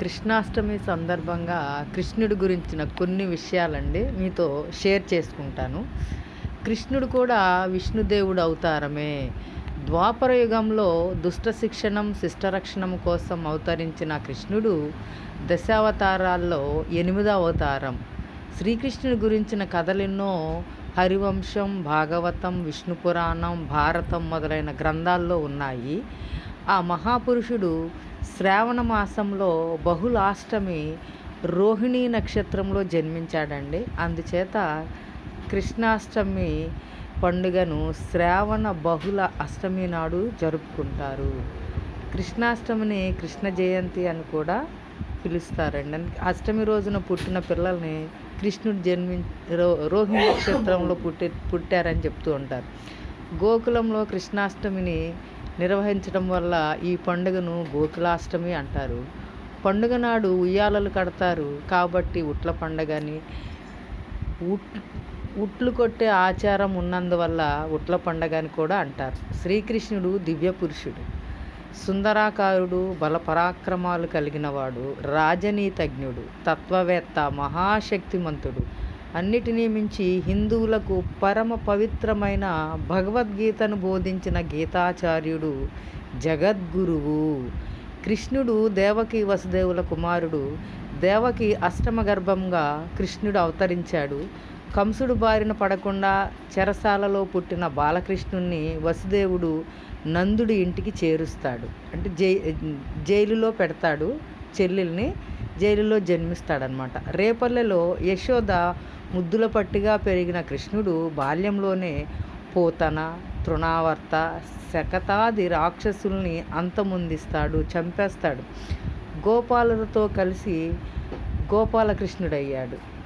కృష్ణాష్టమి సందర్భంగా కృష్ణుడి గురించిన కొన్ని విషయాలండి మీతో షేర్ చేసుకుంటాను. కృష్ణుడు కూడా విష్ణుదేవుడు అవతారమే. ద్వాపర యుగంలో దుష్ట శిక్షణం శిష్టరక్షణం కోసం అవతరించిన కృష్ణుడు దశావతారాల్లో ఎనిమిదో అవతారం. శ్రీకృష్ణుడి గురించిన కథలెన్నో హరివంశం భాగవతం విష్ణు పురాణం భారతం మొదలైన గ్రంథాల్లో ఉన్నాయి. ఆ మహాపురుషుడు శ్రావణ మాసంలో బహుళాష్టమి రోహిణీ నక్షత్రంలో జన్మించాడండి. అందుచేత కృష్ణాష్టమి పండుగను శ్రావణ బహుళ అష్టమి నాడు జరుపుకుంటారు. కృష్ణాష్టమిని కృష్ణ జయంతి అని కూడా పిలుస్తారండి. అష్టమి రోజున పుట్టిన పిల్లల్ని కృష్ణుడు జన్మి రో రోహిణి నక్షత్రంలో పుట్టి పుట్టారని చెప్తూ ఉంటారు. గోకులంలో కృష్ణాష్టమిని నిర్వహించడం వల్ల ఈ పండుగను గోకులాష్టమి అంటారు. పండుగ నాడు ఉయ్యాలలు కడతారు. కాబట్టి ఉట్ల పండగని ఉట్ ఉట్లు కొట్టే ఆచారం ఉన్నందువల్ల ఉట్ల పండగ అని కూడా అంటారు. శ్రీకృష్ణుడు దివ్య పురుషుడు సుందరాకారుడు బలపరాక్రమాలు కలిగినవాడు. రాజనీతజ్ఞుడు. తత్వవేత్త మహాశక్తిమంతుడు. అన్నిటినీ మించి హిందువులకు పరమ పవిత్రమైన భగవద్గీతను బోధించిన గీతాచార్యుడు జగద్గురువు. కృష్ణుడు దేవకి వసుదేవుల కుమారుడు. దేవకి అష్టమ గర్భంగా కృష్ణుడు అవతరించాడు. కంసుడు బారిన పడకుండా చెరసాలలో పుట్టిన బాలకృష్ణుణ్ణి వసుదేవుడు నందుడి ఇంటికి చేరుస్తాడు. అంటే జై జైలులో పెడతాడు చెల్లెల్ని జైలులో జన్మిస్తాడనమాట రేపల్లెలో యశోద ముద్దుల పట్టిగా పెరిగిన కృష్ణుడు బాల్యంలోనే పోతన తృణావర్త శకతాది రాక్షసుల్ని అంతమొందిస్తాడు చంపేస్తాడు. గోపాలతో కలిసి గోపాలకృష్ణుడయ్యాడు.